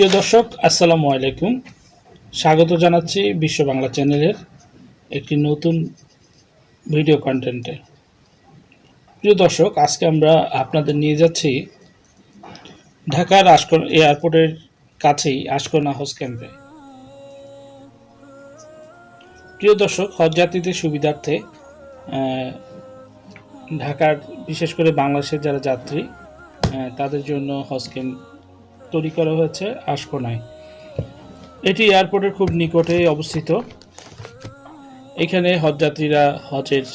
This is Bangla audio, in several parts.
প্রিয় দর্শক, আসসালামু আলাইকুম। স্বাগত জানাচ্ছি বিশ্ব বাংলা চ্যানেলের একটি নতুন ভিডিও কন্টেন্টে। প্রিয় দর্শক, আজকে আমরা আপনাদের নিয়ে যাচ্ছি ঢাকার আশকোনা এয়ারপোর্টের কাছেই আশকোনা হজ ক্যাম্পে। প্রিয় দর্শক, হজ যাত্রীদের সুবিধার্থে ঢাকার বিশেষ করে বাংলাদেশের যারা যাত্রী তাদের জন্য হজ ক্যাম্প তৈরি করা হয়েছে আশকোনায়। এটি এয়ারপোর্টের খুব নিকটে অবস্থিত। এখানে হজযাত্রীরা হজের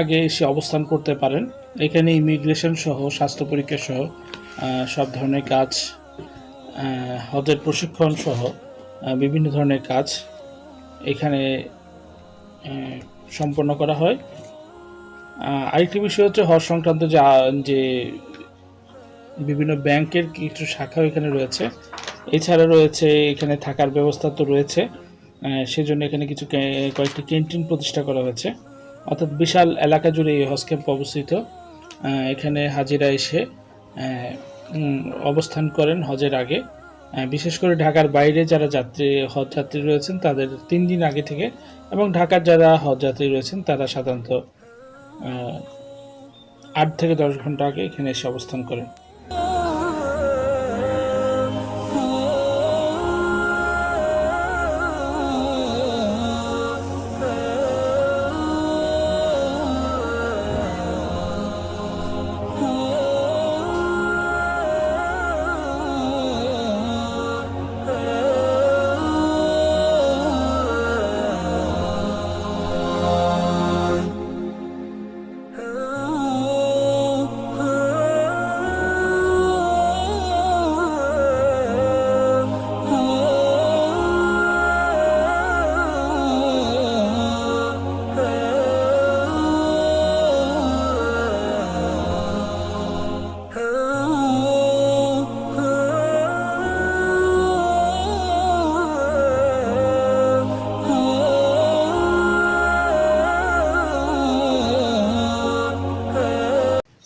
আগে এসে অবস্থান করতে পারেন। এখানে ইমিগ্রেশন সহ, স্বাস্থ্য পরীক্ষা সহ সব ধরনের কাজ হজের প্রশিক্ষণ সহ বিভিন্ন ধরনের কাজ এখানে সম্পন্ন করা হয়। আরেকটি বিষয় হচ্ছে হজ সংক্রান্ত যা যে বিভিন্ন ব্যাংকের কিছু শাখাও এখানে রয়েছে। এছাড়া রয়েছে, এখানে থাকার ব্যবস্থা তো রয়েছে। সেজন্য এখানে কিছু কয়েকটি ক্যান্টিন প্রতিষ্ঠা করা হয়েছে। অর্থাৎ বিশাল এলাকা জুড়ে এই হজ ক্যাম্প অবস্থিত। এখানে হাজিরা এসে অবস্থান করেন হজের আগে। বিশেষ করে ঢাকার বাইরে যারা যাত্রী, হজ যাত্রী রয়েছেন, তাদের তিন দিন আগে থেকে এবং ঢাকার যারা হজ যাত্রী রয়েছেন, তারা সাধারণত আট থেকে দশ ঘণ্টা আগে এখানে এসে অবস্থান করেন।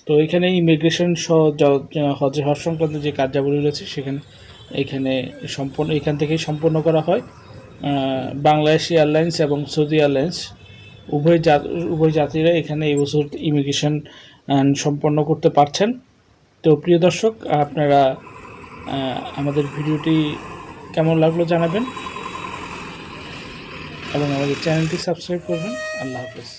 তো এখানে ইমিগ্রেশন সহ হজ হজ সংক্রান্ত যে কার্যাবলী রয়েছে, সেখানে, এখানে সম্পূর্ণ, এখান থেকেই সম্পন্ন করা হয়। বাংলাদেশ এয়ারলাইন্স এবং সৌদি এয়ারলাইন্স, উভয় উভয় যাত্রীরা এখানে এবছর ইমিগ্রেশন সম্পন্ন করতে পারছেন। তো প্রিয় দর্শক, আপনারা আমাদের ভিডিওটি কেমন লাগল জানাবেন এবং আমাদের চ্যানেলটি সাবস্ক্রাইব করবেন। আল্লাহ হাফেজ।